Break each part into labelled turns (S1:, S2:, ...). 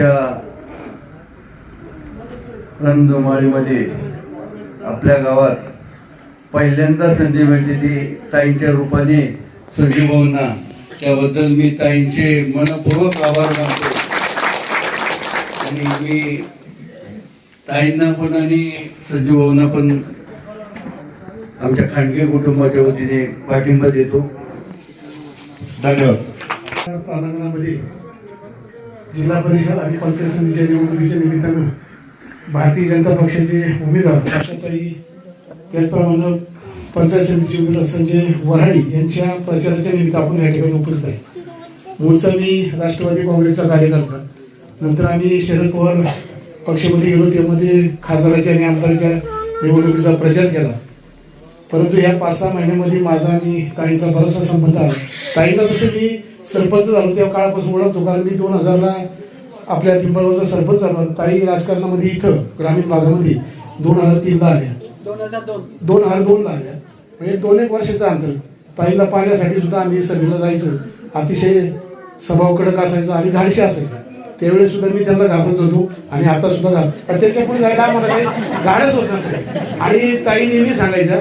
S1: आजच्या रणधुमाळीमध्ये आपल्या गावात पहिल्यांदा संधी मिळते ती ताईंच्या रूपाने संजीव भाऊंना. त्याबद्दल मी ताईंचे मनपूर्वक आभार मानतो. आणि मी ताईंना पण आणि संजीव भाऊंना पण आमच्या खांडगे कुटुंबाच्या वतीने पाठिंबा देतो. धन्यवाद.
S2: प्रांगणामध्ये जिल्हा परिषद आणि पंचायत समितीच्या निवडणुकीच्या निमित्तानं भारतीय जनता पक्षाचे उमेदवार आशाताई त्याचप्रमाणे पंचायत समितीचे उमेदवार संजय वऱ्हाडी यांच्या प्रचाराच्या निमित्त आपण या ठिकाणी उपस्थित आहे. मूळचा मी राष्ट्रवादी काँग्रेसचा कार्यकर्ता नंतर आम्ही शरद पवार पक्षामध्ये गेलो त्यामध्ये खासदाराच्या आणि आमदाराच्या निवडणुकीचा प्रचार केला. परंतु ह्या पाच सहा महिन्यामध्ये माझा आणि ताईंचा बराचसा संबंध आला ताईंना जसं मी सरपंच झालो त्या काळापासून ओळखतो कारण मी दोन हजारला आपल्या पिंपळगावचा सरपंच झालो. ताई राजकारणामध्ये इथं ग्रामीण भागामध्ये दोन हजार तीनला आल्या.
S3: दोन हजार दोन.
S2: दोन हजार दोनला आल्या. म्हणजे दोन एक वर्षाचं अंतर. ताईला पाहण्यासाठी सुद्धा आम्ही सभेला जायचं. अतिशय स्वभाव कडक असायचा आणि धाडशी असायचा. त्यावेळेस सुद्धा मी त्यांना घाबरत होतो आणि आता सुद्धा घाब पण त्याच्या पुढे जायला आम्हाला काही गाड्याच होत नसेल. आणि ताई नेहमी सांगायच्या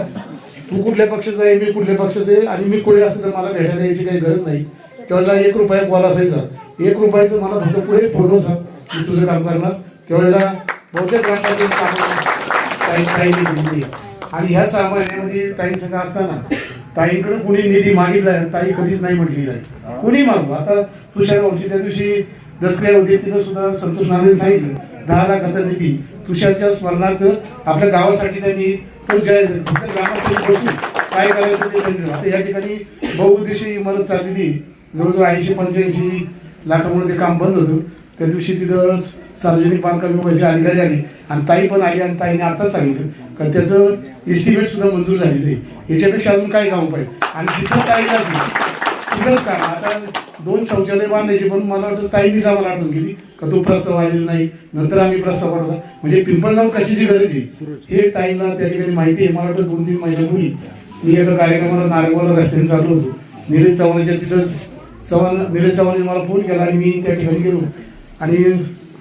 S2: तू कुठल्या पक्षाचा आहे मी कुठल्या पक्षाचा आहे आणि मी कुठे असतं तर मला भेटायला यायची काही गरज नाही. त्यावेळेला एक रुपया कॉल असायचा. एक रुपयाचं मला फक्त पुढे फोन होता मी तुझं काम करणार. त्यावेळेला बहुतेक ग्रामपंचायत कामं ताई ताईने दिली आणि ह्या सहा महिन्यामध्ये ताई सगळं असताना ताईंकडे कुणी निधी मागितलाय ताई कधीच नाही म्हटली नाही कुणी मागू? आता तुषार भाऊची त्या दिवशी दसऱ्या होती तिथं सुद्धा संतोष नारायण सांगितलं दहा लाखाचा निधी. तुषारच्या स्मरणार्थ आपल्या गावासाठी त्यांनी तो बसून काय करायचं ते त्यांनी आता या ठिकाणी बहुउद्देशीय मदत चाललेली जवळजवळ ऐंशी पंच्याऐंशी लाखामुळे ते काम बंद होतं. त्या दिवशी तिथं सार्वजनिक बांधकाम विभागाचे अधिकारी आले आणि ताई पण आली आणि ताईने आताच सांगितलं कारण त्याचं एस्टिमेट सुद्धा मंजूर झालेलं आहे याच्यापेक्षा अजून काय काम पाहिजे? आणि तिथं ताई जाते तिथंच काम. आता दोन शौचालय बांधायचे पण मला वाटतं ताईंनीच आम्हाला आठवण केली का तो प्रस्ताव आलेला नाही. नंतर आम्ही प्रस्ताव पाठवला. म्हणजे पिंपळगाव कशाची गरज आहे हे ताईंना त्या ठिकाणी माहिती आहे. मला वाटतं दोन तीन महिन्यापूर्वी मी एका कार्यक्रमाला नारंगावला रस्त्याने चाललो होतो. निरज चव्हाणाच्या तिथंच चव्हाण निलेश चव्हाण मला फोन केला आणि मी त्या ठिकाणी गेलो. आणि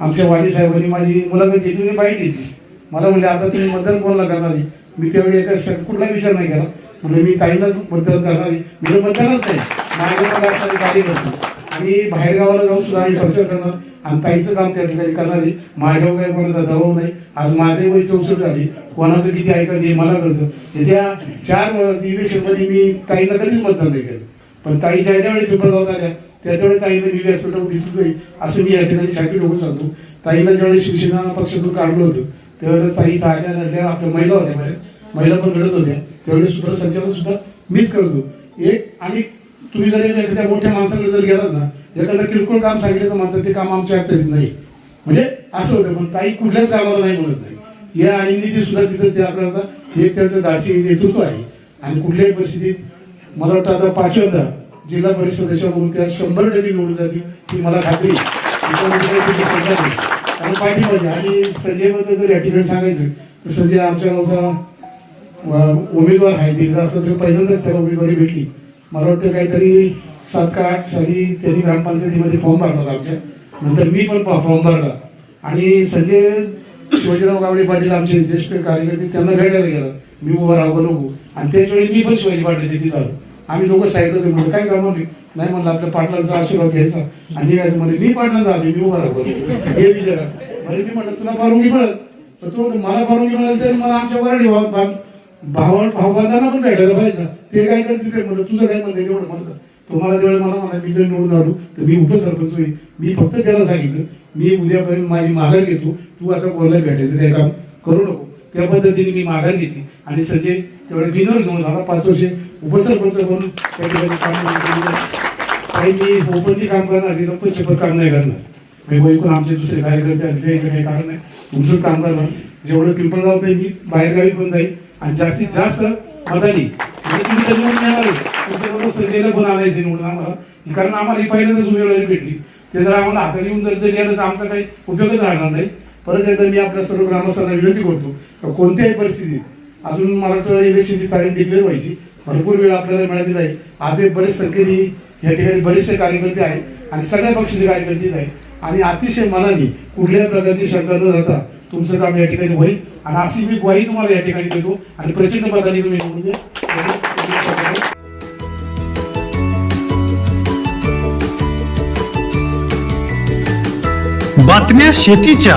S2: आमच्या वाणी साहेबांनी माझी मुलाखत घेतली मी बाईट घेतली मला म्हणजे आता तुम्ही मतदान कोणाला करणार आहे? मी त्यावेळी एका कुठला विचार नाही केला. म्हणजे मी ताईलाच मतदान करणार आहे. म्हणजे मतदानच नाही. माझ्या असणारी गाडी करतो आणि बाहेरगावाला जाऊन सुद्धा आम्ही खर्च करणार. आणि ताईचं काम त्या ठिकाणी करणार आहे. माझ्यावर काही कोणाचा दबाव नाही. आज माझे वय चौसष्ट झाली. कोणाचं किती ऐकायचं हे मला कळतं. त्या चार इलेक्शनमध्ये मी ताईला कधीच मतदान नाही केलं. पण ताई ज्या ज्या वेळी पिंपळगावात आल्या त्या त्यावेळी ताईने मी हॉस्पिटल दिसली असं मी या ठिकाणी छाती डोकं सांगतो. ताईला ज्यावेळी शिवसेना पक्षातून काढलं होतं त्यावेळेला ताई इथं आल्या रडल्या आपल्या महिला होत्या बऱ्याच. महिला पण रडत होत्या. त्यावेळी सुद्धा संचालन सुद्धा मीच करतो एक आणि तुम्ही जर एखाद्या मोठ्या माणसाकडे जर गेलात ना एखादं किरकोळ काम सांगितलं तर म्हणतात ते काम आमच्या हातात नाही. म्हणजे असं होतं पण ताई कुठल्याच कामाला नाही म्हणत नाही. या आणि निधी सुद्धा तिथंच ते आपल्याला हे एक त्यांचं धाडशी नेतृत्व आहे. आणि कुठल्याही परिस्थितीत मला वाटतं आता पाचव्यांदा जिल्हा परिषद म्हणून त्या शंभर टक्के निवडून जातील ही मला खात्री आणि त्याच्यामध्ये काही आणि पाठीमागे आणि जर या ठिकाणी सांगायचं तर संजय आमच्या गावचा उमेदवार आहे. दीर्घ असला तरी पहिल्यांदाच त्याला उमेदवारी भेटली. मला वाटतं काहीतरी सात का आठ साली त्यांनी ग्रामपंचायतीमध्ये फॉर्म भरला होता आमच्या. नंतर मी पण फॉर्म भरला. आणि संजय शिवाजीराव गावडे पाटील आमचे ज्येष्ठ कार्यकर्ते त्यांना भेटायला गेला. मी उभा राहू नको. आणि त्याचवेळी मी पण शिवाजी पाटील तिथं आलो. आम्ही दोघं साईडला होते म्हणजे काय काम नाही म्हणलं आपल्या पाटलांचा आशीर्वाद घ्यायचा. आणि निघायचं म्हणजे मी पाटलांचा आलो मी उभा राहतो हे विचारा. अरे मी म्हटलं तुला पारुंगी मिळत तर तो मला पारुंगी मिळाली तर मला आमच्या वरडी भावा भावबांधांना पण भेटायला पाहिजे ना. ते काय करते ते म्हणलं तुझं काय म्हणणं एवढं माझं. तुम्हाला तेवढं मला म्हणा मी जर निवडून आलो तर मी उपसरपंच होईल मी फक्त त्याला सांगितलं मी उद्यापर्यंत माझी माघार घेतो. तू आता कोणाला भेटायचं काय काम करू नको. त्या पद्धतीने मी माघार घेतली. आणि संजय तेवढे बिनर घेऊन झाला. पाच वर्षे उपसरपंच म्हणून त्या ठिकाणी काम काही मी ओपनली काम करणार निरंतर शपथ काम नाही करणार. मी वैकून आमचे दुसरे कार्यकर्ते आले काही कारण नाही. तुमचंच काम करणार. जेवढं पिंपळगाव नाही मी बाहेरगावी पण जाईल आणि जास्तीत जास्त मदानी म्हणजे आहे. तुमच्याबरोबर संजयला पण आणायचे निवडून आम्हाला. कारण आम्हाला पहिल्यांदाच उमेदवारी भेटली. ते जर आम्हाला हातात येऊन जर गेलं तर आमचा काही उपयोगच राहणार नाही. परत एकदा मी आपल्या सर्व ग्रामस्थांना विनंती करतो कोणत्याही परिस्थितीत अजून मला वाटतं इलेक्शनची तारीख डिक्लेअर व्हायची भरपूर वेळ आपल्याला मिळालेला आहे. आजही बरेच संख्येने या ठिकाणी बरेचसे कार्यकर्ते आहेत आणि सगळ्या पक्षाचे कार्यकर्ते आहेत. आणि अतिशय मनाने कुठल्याही प्रकारची शंका न जाता तुमचं काम या ठिकाणी होईल. आणि अशी मी ग्वाही तुम्हाला या ठिकाणी देतो आणि प्रचंड मताने तुम्ही म्हणजे
S3: बातम्या शेतीच्या.